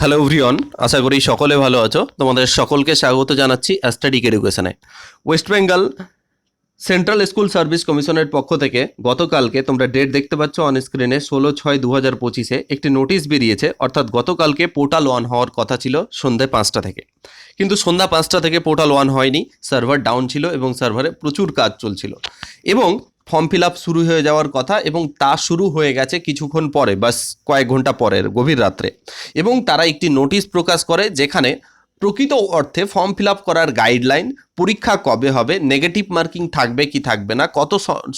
Hello everyone আশা করি সকলে ভালো আছো। তোমাদের সকলকে স্বাগত জানাচ্ছি অ্যাস্টাডিক এডুকেশনে West Bengal Central School Service কমিশনের পক্ষ থেকে গতকালকে তোমরা ডেট দেখতে পাচ্ছ অন স্ক্রিনে ষোলো ছয় দু হাজার পঁচিশে একটি নোটিশ বেরিয়েছে। অর্থাৎ গতকালকে পোর্টাল ওয়ান হওয়ার কথা ছিল সন্ধ্যে পাঁচটা থেকে। কিন্তু সন্ধ্যা পাঁচটা থেকে পোর্টাল ওয়ান হয়নি সার্ভার ডাউন ছিল এবং সার্ভারে প্রচুর কাজ চলছিল। এবং ফর্ম ফিল আপ শুরু হয়ে যাওয়ার কথা এবং তা শুরু হয়ে গেছে কিছুক্ষণ পরে, বাস কয়েক ঘণ্টা পরের গভীর রাত্রে। এবং তারা একটি নোটিশ প্রকাশ করে যেখানে প্রকৃত অর্থে ফর্ম ফিল আপ করার গাইডলাইন পরীক্ষা কবে হবে নেগেটিভ মার্কিং থাকবে কি থাকবে না, কত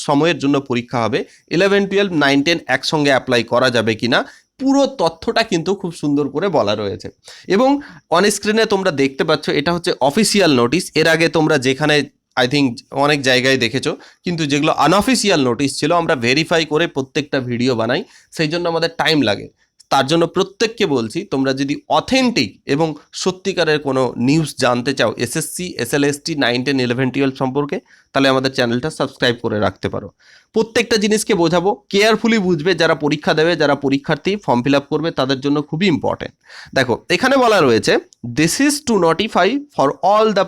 সময়ের জন্য পরীক্ষা হবে ইলেভেন টুয়েলভ নাইন টেন একসঙ্গে অ্যাপ্লাই করা যাবে কি না পুরো তথ্যটা কিন্তু খুব সুন্দর করে বলা রয়েছে। এবং অন স্ক্রিনে তোমরা দেখতে পাচ্ছ এটা হচ্ছে অফিসিয়াল নোটিশ এর আগে তোমরা যেখানে আই থিঙ্ক অনেক জায়গায় দেখেছ। কিন্তু যেগুলো আনঅফিসিয়াল নোটিশ ছিল, আমরা ভেরিফাই করে প্রত্যেকটা ভিডিও বানাই। সেই জন্য আমাদের টাইম লাগে। তার জন্য প্রত্যেককে বলছি, তোমরা যদি অথেন্টিক এবং সত্যিকারের কোনো নিউজ জানতে চাও SSC SLST nine ten eleven twelve সম্পর্কে, তাহলে আমাদের চ্যানেলটা সাবস্ক্রাইব করে রাখতে পারো। প্রত্যেকটা জিনিসকে বোঝাবো কেয়ারফুলি বুঝবে, যারা পরীক্ষা দেবে, যারা পরীক্ষার্থী ফর্ম ফিল আপ করবে, তাদের জন্য খুবই ইম্পর্টেন্ট দেখো, এখানে বলা রয়েছে this is to notify for all the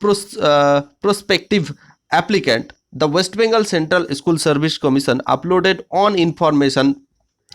prospective applicant the west bengal central school service commission uploaded on information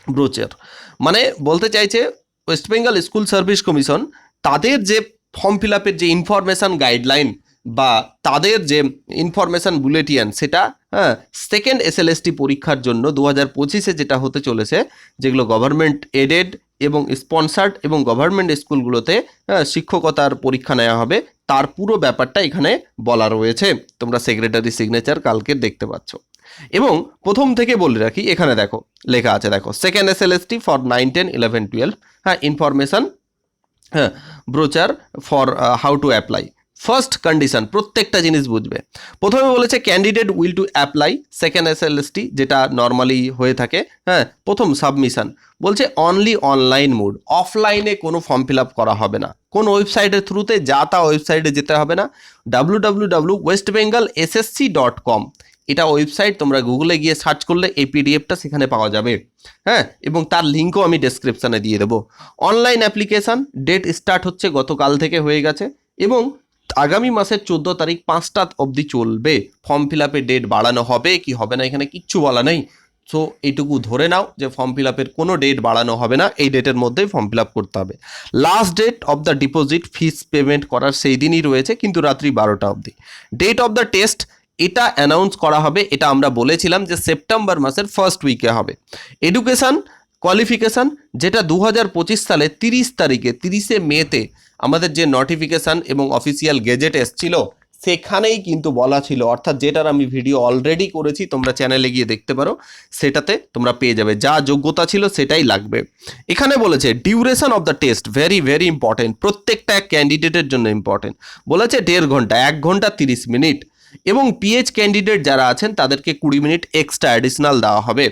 brochure. মানে বলতে চাইছে West Bengal School Service Commission তাদের যে ফর্ম ফিল আপের যে ইনফরমেশান গাইডলাইন বা তাদের যে ইনফরমেশান বুলেটিয়ান সেটা হ্যাঁ সেকেন্ড এসএলএসটি পরীক্ষার জন্য দু হাজার পঁচিশে যেটা হতে চলেছে যেগুলো গভর্নমেন্ট এডেড এবং স্পন্সার্ড এবং গভর্নমেন্ট স্কুলগুলোতে হ্যাঁ, শিক্ষকতার পরীক্ষা নেওয়া হবে তার পুরো ব্যাপারটা এখানে বলা রয়েছে। তোমরা সেক্রেটারি সিগনেচার কালকে দেখতে পাচ্ছ। এবং প্রথম থেকে বলে রাখি, এখানে দেখো, লেখা আছে, দেখো second S L S T for nine ten eleven twelve হ্যাঁ ইনফরমেশান হ্যাঁ brochure for how to apply first condition প্রত্যেকটা জিনিস বুঝবে। প্রথমে বলেছে candidate will to apply second S L S T যেটা নর্মালি হয়ে থাকে হ্যাঁ প্রথম সাবমিশন বলছে অনলি অনলাইন মোড অফলাইনে কোনো ফর্ম ফিল আপ করা হবে না। কোন ওয়েবসাইটের থ্রুতে যা তা ওয়েবসাইটে যেতে হবে না। W W W West Bengal SSC dot com এটা ওয়েবসাইট তোমরা গুগলে গিয়ে সার্চ করলে এই পিডিএফটা সেখানে পাওয়া যাবে। হ্যাঁ এবং তার লিঙ্কও আমি ডেসক্রিপশানে দিয়ে দেবো। অনলাইন অ্যাপ্লিকেশান ডেট স্টার্ট হচ্ছে গতকাল থেকে হয়ে গেছে, এবং আগামী মাসের চোদ্দ তারিখ পাঁচটা অবধি চলবে। ফর্ম ফিল আপের ডেট বাড়ানো হবে, কি হবে না এখানে কিচ্ছু বলা নেই। সো, এইটুকু ধরে নাও যে ফর্ম ফিল আপের কোনো ডেট বাড়ানো হবে না, এই ডেটের মধ্যেই ফর্ম ফিল আপ করতে হবে। Last date of the deposit fees payment করার সেই দিনই রয়েছে, কিন্তু রাত্রি বারোটা অবধি। ডেট অফ দ্য টেস্ট এটা অ্যানাউন্স করা হবে, এটা আমরা বলেছিলাম যে সেপ্টেম্বর মাসের ফার্স্ট উইকে হবে। এডুকেশান কোয়ালিফিকেশান যেটা দু হাজার পঁচিশ সালে তিরিশ তারিখে, তিরিশে মেতে আমাদের যে নোটিফিকেশান এবং অফিসিয়াল গেজেট এসছিল, সেখানেই কিন্তু বলা ছিল। অর্থাৎ যেটার আমি ভিডিও অলরেডি করেছি, তোমরা চ্যানেলে গিয়ে দেখতে পারো, সেটাতে তোমরা পেয়ে যাবে। যা যোগ্যতা ছিল সেটাই লাগবে। এখানে বলেছে duration of the test very very important প্রত্যেকটা এক ক্যান্ডিডেটের জন্য ইম্পর্টেন্ট বলেছে দেড় ঘণ্টা, এক ঘণ্টা তিরিশ মিনিট। এবং পিএইচ ক্যান্ডিডেট যারা আছেন, তাদেরকে কুড়ি মিনিট এক্সট্রা অ্যাডিশনাল দেওয়া হবে।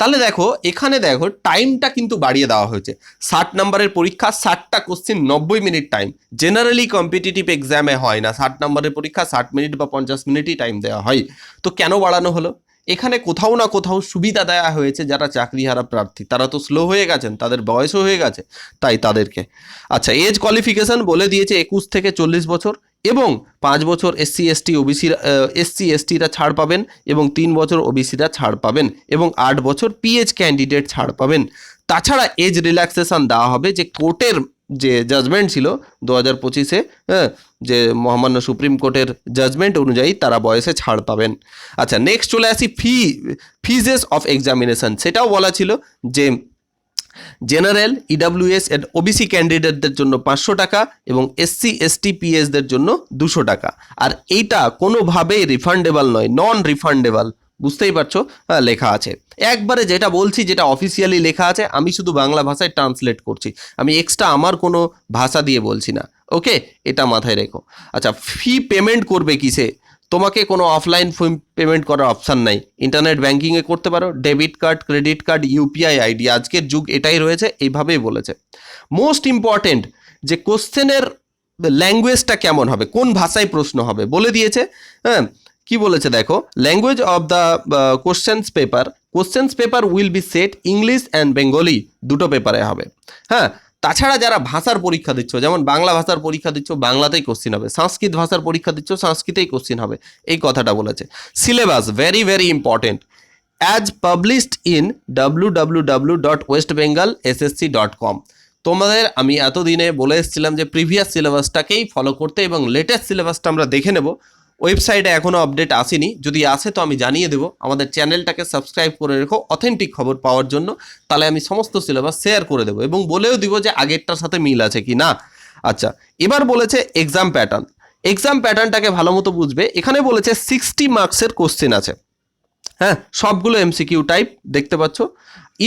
তাহলে দেখো, এখানে দেখো টাইমটা কিন্তু বাড়িয়ে দেওয়া হয়েছে। ষাট নম্বরের পরীক্ষা, ষাটটা কোশ্চেন নব্বই মিনিট টাইম জেনারেলি কম্পিটিটিভ এক্সামে হয় না। ষাট নম্বরের পরীক্ষা, ষাট মিনিট বা পঞ্চাশ মিনিটই টাইম দেওয়া হয়। তো কেন বাড়ানো হলো? এখানে কোথাও না কোথাও সুবিধা দেওয়া হয়েছে যারা চাকরিহারা প্রার্থী। তারা তো স্লো হয়ে গেছেন, তাদের বয়সও হয়ে গেছে, তাই তাদেরকে। আচ্ছা এজ কোয়ালিফিকেশন বলে দিয়েছে একুশ থেকে চল্লিশ বছর। এবং পাঁচ বছর এসসি এসটি ওবিসি এসসি এসটিরা ছাড় পাবেন এবং তিন বছর ওবিসিরা ছাড় পাবেন এবং আট বছর পিএইচ ক্যান্ডিডেট ছাড় পাবেন। তাছাড়া এজ রিল্যাক্সেশন দেওয়া হবে যে কোর্টের যে জাজমেন্ট ছিল দু হাজার পঁচিশে হ্যাঁ যে মহামান্য সুপ্রিম কোর্টের জাজমেন্ট অনুযায়ী তারা বয়সে ছাড় পাবেন। আচ্ছা নেক্সট চলে আসি ফি ফিজেস অফ এক্সামিনেশন সেটাও বলা ছিল যে জেনারেল ইডাব্লিউএস এর ওবিসি ক্যান্ডিডেটদের জন্য পাঁচশো টাকা এবং এসসি এসটি পিএসদের জন্য দুশো টাকা। আর এইটা কোনোভাবেই রিফান্ডেবল নয় নন রিফান্ডেবল বুঝতেই পারছ? লেখা আছে। একবারে যেটা বলছি, যেটা অফিসিয়ালি লেখা আছে, আমি শুধু বাংলা ভাষায় ট্রান্সলেট করছি। আমি এক্সট্রা আমার কোনো ভাষা দিয়ে বলছি না। ওকে এটা মাথায় রেখো। আচ্ছা ফি পেমেন্ট করবে কিসে? তোমাকে কোনো অফলাইন পেমেন্ট করার অপশান নাই। ইন্টারনেট ব্যাঙ্কিংয়ে করতে পারো debit card credit card UPI ID আজকের যুগ এটাই রয়েছে, এইভাবেই বলেছে। মোস্ট ইম্পর্টেন্ট যে কোশ্চেনের ল্যাঙ্গুয়েজটা কেমন হবে, কোন ভাষায় প্রশ্ন হবে, বলে দিয়েছে হ্যাঁ? কি বলেছে দেখো language of the questions paper questions paper will be set English and Bengali দুটো পেপারে হবে। হ্যাঁ? তাছাড়া যারা ভাষার পরীক্ষা দিচ্ছ, যেমন বাংলা ভাষার পরীক্ষা দিচ্ছ, বাংলাতেই কোশ্চিন হবে। সংস্কৃত ভাষার পরীক্ষা দিচ্ছ, সংস্কৃতেই কোশ্চিন হবে। এই কথাটা বলেছে। Syllabus very very important as published in W W W dot West Bengal SSC dot com তোমাদের আমি এতদিনে বলে এসেছিলাম যে প্রিভিয়াস সিলেবাসটাকেই ফলো করতে এবং লেটেস্ট সিলেবাসটা আমরা দেখে নেব। ওয়েবসাইটে এখনও আপডেট আসেনি। যদি আসে তো আমি জানিয়ে দেবো। আমাদের চ্যানেলটাকে সাবস্ক্রাইব করে রেখো। অথেন্টিক খবর পাওয়ার জন্য। তাহলে আমি সমস্ত সিলেবাস শেয়ার করে দেবো এবং বলেও দিব যে আগেরটার সাথে মিল আছে কি না। আচ্ছা এবার বলেছে এক্সাম প্যাটার্ন এক্সাম প্যাটার্নটাকে ভালো মতো বুঝবে। এখানে বলেছে সিক্সটি মার্কসের কোশ্চেন আছে। হ্যাঁ সবগুলো এমসিকিউ টাইপ দেখতে পাচ্ছ।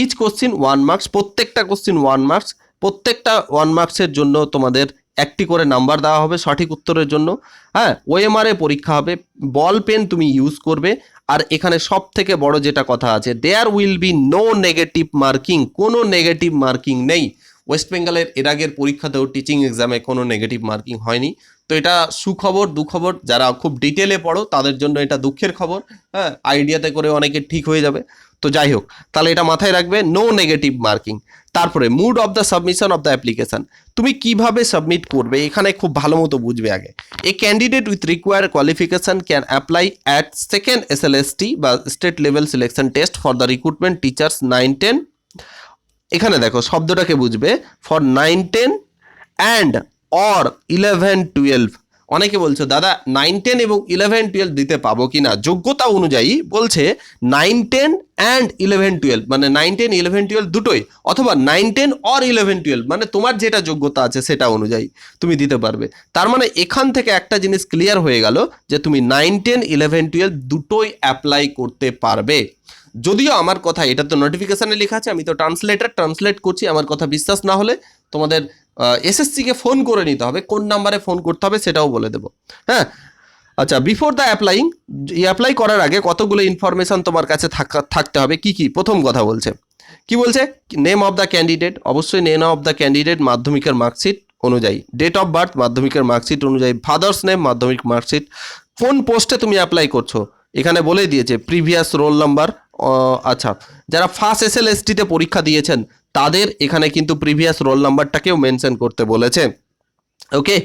ইচ কোশ্চিন ওয়ান মার্কস প্রত্যেকটা কোশ্চিন ওয়ান মার্কস প্রত্যেকটা ওয়ান মার্কসের জন্য তোমাদের একটি করে নাম্বার দেওয়া হবে সঠিক উত্তরের জন্য। হ্যাঁ ওএমআর পরীক্ষা হবে, বল পেন তুমি ইউজ করবে, আর এখানে সব থেকে বড় যেটা কথা আছে there will be no negative marking কোনো নেগেটিভ মার্কিং নেই। ওয়েস্ট বেঙ্গলের এর আগের পরীক্ষাতেও টিচিং এক্সামে কোনো নেগেটিভ মার্কিং হয়নি। তো এটা সুখবর, দুখবর, যারা খুব ডিটেলে পড়ো, তাদের জন্য এটা দুঃখের খবর। হ্যাঁ আইডিয়াতে করে অনেকে ঠিক হয়ে যাবে। তো যাই হোক, তাহলে এটা মাথায় রাখবে নো নেগেটিভ মার্কিং তারপরে mode of the submission of the application তুমি কীভাবে সাবমিট করবে? এখানে খুব ভালো মতো বুঝবে আগে। A candidate with require qualification can apply at second S L S T বা state level selection test for the recruitment teachers nine ten এখানে দেখো, শব্দটাকে বুঝবে for nine ten and or eleven twelve অনেকে বলছো, দাদা নাইন টেন এবং eleven twelve দিতে পাবো কি না যোগ্যতা অনুযায়ী বলছে nine ten and eleven twelve মানে নাইন টেন ইলেভেন টুয়েলভ দুটোই অথবা nine ten or eleven twelve মানে তোমার যেটা যোগ্যতা আছে সেটা অনুযায়ী তুমি দিতে পারবে। তার মানে এখান থেকে একটা জিনিস ক্লিয়ার হয়ে গেল যে তুমি নাইন টেন ইলেভেন টুয়েলভ দুটোই অ্যাপ্লাই করতে পারবে। যদিও আমার কথা, এটা তো নোটিফিকেশানে লেখা আছে, আমি তো ট্রান্সলেটার ট্রান্সলেট করছি, আমার কথা বিশ্বাস না হলে তোমাদের এসএসসিকে ফোন করে নিতে হবে, কোন নাম্বারে ফোন করতে হবে সেটাও বলে দেবো। হ্যাঁ? আচ্ছা বিফোর দ্য অ্যাপ্লাইং অ্যাপ্লাই করার আগে কতগুলো ইনফরমেশন তোমার কাছে থাকা- থাকতে হবে, কি কি? প্রথম কথা বলছে। কি বলছে? নেম অফ দ্য ক্যান্ডিডেট অবশ্যই নেম অফ দ্য ক্যান্ডিডেট মাধ্যমিকের মার্কশিট অনুযায়ী ডেট অফ বার্থ মাধ্যমিকের মার্কশিট অনুযায়ী ফাদার্স নেম মাধ্যমিক মার্কশিট কোন পোস্টে তুমি অ্যাপ্লাই করছ? এখানে বলে দিয়েছে প্রিভিয়াস রোল নাম্বার আচ্ছা যারা ফার্স্ট এস এল পরীক্ষা দিয়েছেন তাদের এখানে কিন্তু প্রিভিয়াস রোল নাম্বারটাকেও মেনশন করতে বলেছে। ওকে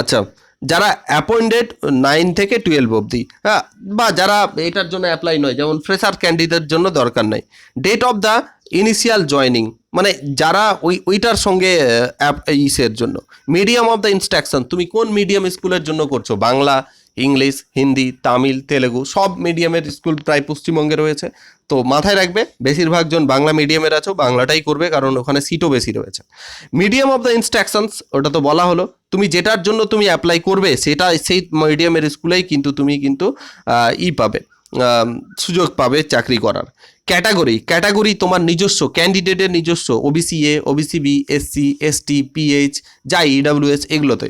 আচ্ছা যারা অ্যাপয়েন্টেড নাইন থেকে টুয়েলভ অবধি হ্যাঁ বা যারা এটার জন্য অ্যাপ্লাই নয়, যেমন ফ্রেশার ক্যান্ডিডেট জন্য দরকার নাই। Date of the initial joining মানে যারা ওই, ওইটার সঙ্গে অ্যাপ ইসের জন্য। মিডিয়াম অফ দ্য ইনস্ট্রাকশন তুমি কোন মিডিয়াম স্কুলের জন্য করছ? বাংলা ইংলিশ, হিন্দি, তামিল, তেলেগু সব মিডিয়ামের স্কুল প্রায় পশ্চিমবঙ্গে রয়েছে। তো মাথায় রাখবে, বেশিরভাগ জন বাংলা মিডিয়ামের আছো, বাংলাটাই করবে, কারণ ওখানে সিটও বেশি রয়েছে। মিডিয়াম অফ দ্য ইনস্ট্রাকশনস ওটা তো বলা হলো, তুমি যেটার জন্য তুমি অ্যাপ্লাই করবে, সেটা সেই মিডিয়ামের স্কুলেই কিন্তু তুমি কিন্তু ই পাবে। সুযোগ পাবে চাকরি করার। ক্যাটাগরি ক্যাটাগরি তোমার নিজস্ব, ক্যান্ডিডেটের নিজস্ব OBC A OBC B SC ST PH যা ইডাব্লিউএস এগুলোতে।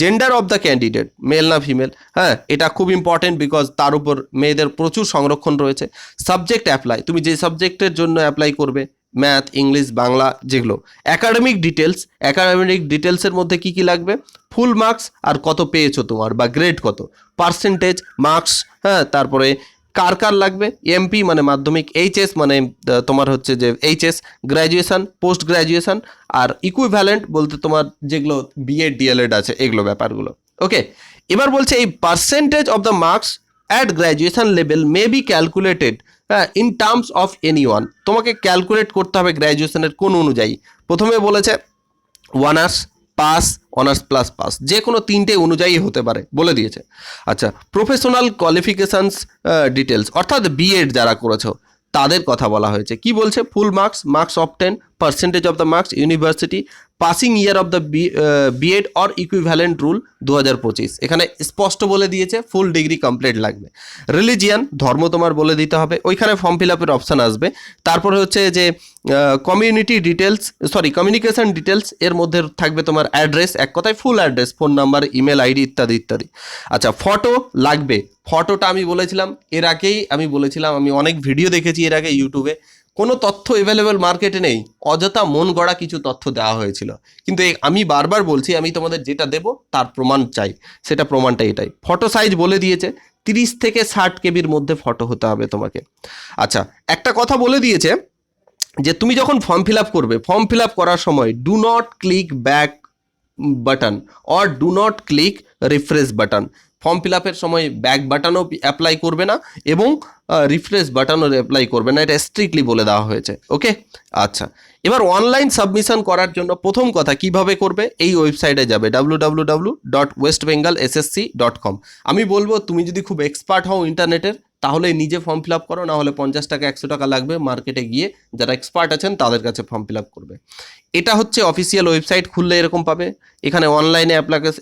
Gender of the candidate male না ফিমেল হ্যাঁ এটা খুব ইম্পর্টেন্ট বিকজ তার উপর মেয়েদের প্রচুর সংরক্ষণ রয়েছে। সাবজেক্ট অ্যাপ্লাই তুমি যে সাবজেক্টের জন্য অ্যাপ্লাই করবে ম্যাথ ইংলিশ বাংলা, যেগুলো। অ্যাকাডেমিক ডিটেলস অ্যাকাডেমিক ডিটেলসের মধ্যে কি কি লাগবে? ফুল মার্কস আর কত পেয়েছ তোমার বা গ্রেড কত? পার্সেন্টেজ মার্কস হ্যাঁ তারপরে কার কার লাগবে? এমপি মানে মাধ্যমিক এইচএস মানে তোমার হচ্ছে যে এইচএস গ্র্যাজুয়েশন পোস্ট গ্র্যাজুয়েশন আর ইকুইভ্যালেন্ট বলতে তোমার যেগুলো বিএড ডিএলএড আছে, এগুলো ব্যাপারগুলো। ওকে এবার বলছে এই percentage of the marks at graduation level may be calculated হ্যাঁ in terms of any one তোমাকে ক্যালকুলেট করতে হবে গ্র্যাজুয়েশনের কোন অনুযায়ী। প্রথমে বলেছে honours pass honours plus pass যে কোনো তিনটে অনুযায়ী হতে পারে, বলে দিয়েছে। আচ্ছা প্রফেশনাল কোয়ালিফিকেশানস ডিটেলস অর্থাৎ বিএড যারা করেছ, তাদের কথা বলা হয়েছে। কি বলছে? Full marks marks of ten percentage of the marks university passing year of the BEd or equivalent rule দু হাজার পঁচিশ। এখানে স্পষ্ট বলে দিয়েছে ফুল ডিগ্রি কমপ্লিট লাগবে। রিলিজিয়ান ধর্ম তোমার বলে দিতে হবে। ওইখানে ফর্ম ফিল আপের অপশান আসবে। তারপরে হচ্ছে যে community details sorry communication details এর মধ্যে থাকবে তোমার অ্যাড্রেস এক কথায় full address phone number email ID ইত্যাদি ইত্যাদি। আচ্ছা ফটো লাগবে। ফটোটা আমি বলেছিলাম, এর আগেই আমি বলেছিলাম, আমি অনেক ভিডিও দেখেছি এর আগে ইউটিউবে কোনো তথ্য অ্যাভেলেবেল মার্কেটে নেই। অযথা মন গড়া কিছু তথ্য দেওয়া হয়েছিল। কিন্তু আমি বারবার বলছি, আমি তোমাদের যেটা দেব তার প্রমাণ চাই। সেটা প্রমাণটা এটাই। ফটো সাইজ বলে দিয়েছে, তিরিশ থেকে ষাট কেবির মধ্যে ফটো হতে হবে তোমাকে। আচ্ছা একটা কথা বলে দিয়েছে যে তুমি যখন ফর্ম ফিল আপ করবে ফর্ম ফিল আপ করার সময় do not click back button or do not click refresh button form fill আপের সময় ব্যাক বাটনও অ্যাপ্লাই করবে না এবং রিফ্রেশ বাটনও অ্যাপ্লাই করবে না। এটা স্ট্রিক্টলি বলে দেওয়া হয়েছে। ওকে আচ্ছা। এবার অনলাইন সাবমিশন করার জন্য প্রথম কথা কীভাবে করবে? এই ওয়েবসাইটে যাবে। W W W dot West Bengal SSC dot com আমি বলব, তুমি যদি খুব এক্সপার্ট হও ইন্টারনেটের তাহলে নিজে ফর্ম ফিল আপ করো না হলে পঞ্চাশ টাকা, একশো টাকা লাগবে মার্কেটে গিয়ে যারা এক্সপার্ট আছেন তাদের কাছে ফর্ম ফিল আপ করবে। এটা হচ্ছে অফিসিয়াল ওয়েবসাইট খুললে এরকম পাবে। এখানে অনলাইনে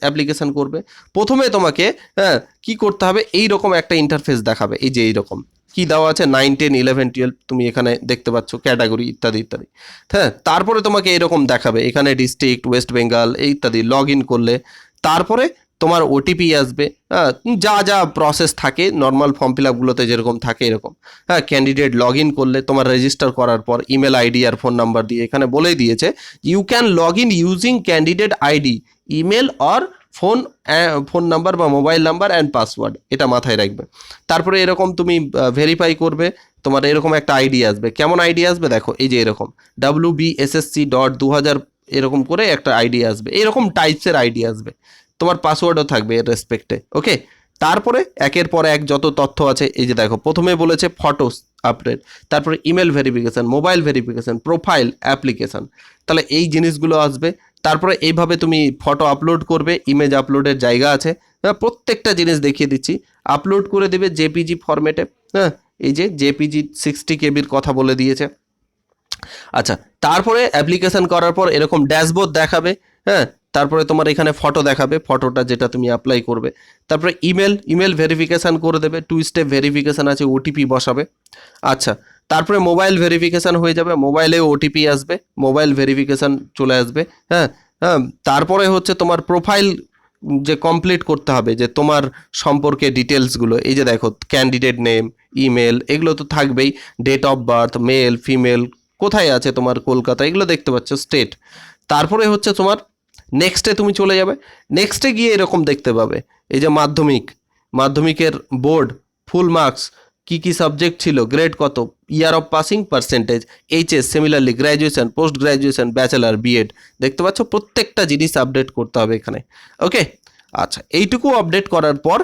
অ্যাপ্লিকেশন করবে। প্রথমে তোমাকে হ্যাঁ কী করতে হবে? এই রকম একটা ইন্টারফেস দেখাবে। এই যে এইরকম। কী দেওয়া আছে? নাইন টেন ইলেভেন টুয়েলভ তুমি এখানে দেখতে পাচ্ছ ক্যাটাগরি ইত্যাদি ইত্যাদি। হ্যাঁ তারপরে তোমাকে এরকম দেখাবে। এখানে ডিস্ট্রিক্ট ওয়েস্ট বেঙ্গল ইত্যাদি লগ ইন করলে। তারপরে তোমার ওটিপি আসবে হ্যাঁ যা যা প্রসেস থাকে নর্মাল ফর্ম ফিল আপগুলোতে যেরকম থাকে এরকম হ্যাঁ ক্যান্ডিডেট লগ ইন করলে তোমার রেজিস্টার করার পর ইমেল আইডি আর ফোন নাম্বার দিয়ে এখানে বলেই দিয়েছে you can log in using candidate ID email or phone phone number বা মোবাইল নাম্বার অ্যান্ড পাসওয়ার্ড এটা মাথায় রাখবে। তারপরে এরকম তুমি ভেরিফাই করবে, তোমার এরকম একটা আইডি আসবে। কেমন আইডি আসবে? দেখো, এই যে এরকম ডাব্লিউ বি এসএসসি ডট দু হাজার এরকম করে একটা আইডি আসবে। এরকম টাইপসের আইডি আসবে। তোমার পাসওয়ার্ডও থাকবে এর রেসপেক্টে ওকে তারপরে একের পর এক যত তথ্য আছে, এই যে দেখো, প্রথমে বলেছে ফটোস আপডেট তারপরে email verification mobile verification profile application তাহলে এই জিনিসগুলো আসবে, তারপরে এইভাবে তুমি ফটো আপলোড করবে ইমেজ আপলোডের জায়গা আছে। হ্যাঁ প্রত্যেকটা জিনিস দেখিয়ে দিচ্ছি আপলোড করে দেবে জেপিজি ফরম্যাটে হ্যাঁ? এই যে জেপিজি সিক্সটি কেবির কথা বলে দিয়েছে। আচ্ছা তারপরে অ্যাপ্লিকেশন করার পর এরকম ড্যাশবোর্ড দেখাবে হ্যাঁ তারপরে তোমার এখানে ফটো দেখাবে ফটোটা যেটা তুমি অ্যাপ্লাই করবে। তারপরে ইমেল ইমেল ভেরিফিকেশান করে দেবে টু স্টেপ ভেরিফিকেশান আছে ওটিপি বসাবে। আচ্ছা তারপরে মোবাইল ভেরিফিকেশান হয়ে যাবে মোবাইলে ওটিপি আসবে মোবাইল ভেরিফিকেশান চলে আসবে হ্যাঁ হ্যাঁ তারপরে হচ্ছে তোমার প্রোফাইল যে কমপ্লিট করতে হবে, যে তোমার সম্পর্কে ডিটেলসগুলো এই যে দেখো ক্যান্ডিডেট নেম ইমেল এগুলো তো থাকবেই date of birth male female কোথায় আছে তোমার কলকাতা, এগুলো দেখতে পাচ্ছ স্টেট তারপরে হচ্ছে তোমার নেক্সটে তুমি চলে যাবে। নেক্সটে গিয়ে এরকম দেখতে পাবে। এই যে মাধ্যমিক, মাধ্যমিকের বোর্ড ফুল মার্কস কি কি সাবজেক্ট ছিল গ্রেড কত year of passing percentage HS similarly graduation post graduation bachelor BEd দেখতে পাচ্ছ, প্রত্যেকটা জিনিস আপডেট করতে হবে এখানে। ওকে আচ্ছা এইটুকু আপডেট করার পর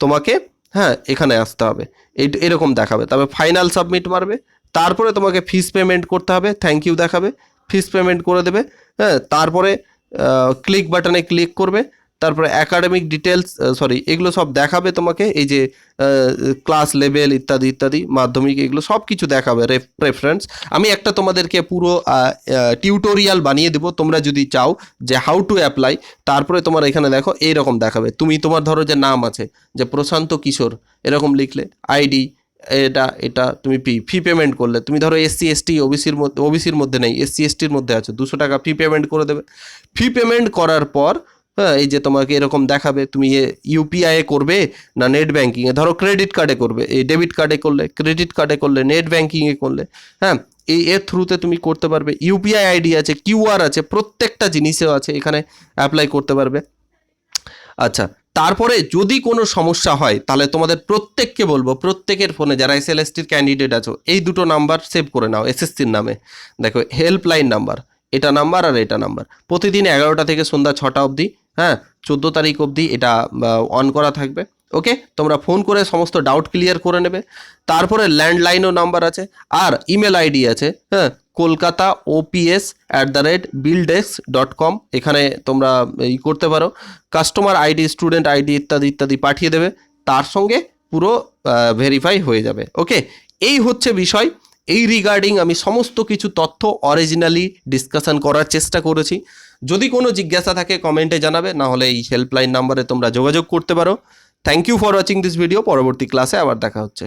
তোমাকে হ্যাঁ এখানে আসতে হবে। এই এরকম দেখাবে। তবে ফাইনাল সাবমিট মারবে। তারপরে তোমাকে ফিস পেমেন্ট করতে হবে। থ্যাংক ইউ দেখাবে। ফিস পেমেন্ট করে দেবে। হ্যাঁ তারপরে ক্লিক বাটনে ক্লিক করবে, তারপরে একাডেমিক ডিটেলস সরি এগুলো সব দেখাবে তোমাকে, এই যে ক্লাস লেভেল ইত্যাদি ইত্যাদি, মাধ্যমিক, এগুলো সব কিছু দেখাবে রেফারেন্স আমি একটা তোমাদেরকে পুরো টিউটোরিয়াল বানিয়ে দেবো, তোমরা যদি চাও যে হাউ টু অ্যাপ্লাই তারপরে তোমার এখানে দেখো, এইরকম দেখাবে। তুমি তোমার ধরো যে নাম আছে, যে প্রশান্ত কিশোর, এরকম লিখলে আইডি এটা এটা তুমি ফি ফি পেমেন্ট করলে। তুমি ধরো এসসি এসটি ওবিসির মধ্যে ওবিসির মধ্যে নেই এসসি এসটির মধ্যে আছো, দুশো টাকা ফি পেমেন্ট করে দেবে। ফি পেমেন্ট করার পর হ্যাঁ এই যে তোমাকে এরকম দেখাবে, তুমি এ ইউপিআইয়ে করবে না নেট ব্যাঙ্কিংয়ে ধরো ক্রেডিট কার্ডে করবে, এই ডেবিট কার্ডে করলে ক্রেডিট কার্ডে করলে নেট ব্যাঙ্কিংয়ে করলে হ্যাঁ এই, এর থ্রুতে তুমি করতে পারবে। ইউপিআই আইডি আছে কিউআর আছে, প্রত্যেকটা জিনিসেও আছে, এখানে অ্যাপ্লাই করতে পারবে। আচ্ছা তারপরে যদি কোনো সমস্যা হয়, তাহলে তোমাদের প্রত্যেককে বলব, প্রত্যেকের ফোনে যারা এস এল এসটির ক্যান্ডিডেট আছো, এই দুটো নাম্বার সেভ করে নাও এসএসসির নামে। দেখো হেল্পলাইন নাম্বার এটা নাম্বার আর এটা নাম্বার প্রতিদিন এগারোটা থেকে সন্ধ্যা ছটা অবধি হ্যাঁ চোদ্দ তারিখ অবধি এটা অন করা থাকবে। ওকে তোমরা ফোন করে সমস্ত ডাউট ক্লিয়ার করে নেবে। তারপরে ল্যান্ডলাইনও নাম্বার আছে। আর ইমেল আইডি আছে। হ্যাঁ? Kolkata OPS at the rate BillDesk dot com এখানে তোমরা ই করতে পারো। কাস্টমার আইডি স্টুডেন্ট আইডি ইত্যাদি ইত্যাদি পাঠিয়ে দেবে। তার সঙ্গে পুরো ভেরিফাই হয়ে যাবে। ওকে এই হচ্ছে বিষয়। এই রিগার্ডিং আমি সমস্ত কিছু তথ্য অরিজিনালি ডিসকাশন করার চেষ্টা করেছি। যদি কোনো জিজ্ঞাসা থাকে কমেন্টে জানাবে। না হলে এই হেল্পলাইন নাম্বারে তোমরা যোগাযোগ করতে পারো। Thank you for watching this video পরবর্তী ক্লাসে আবার দেখা হচ্ছে।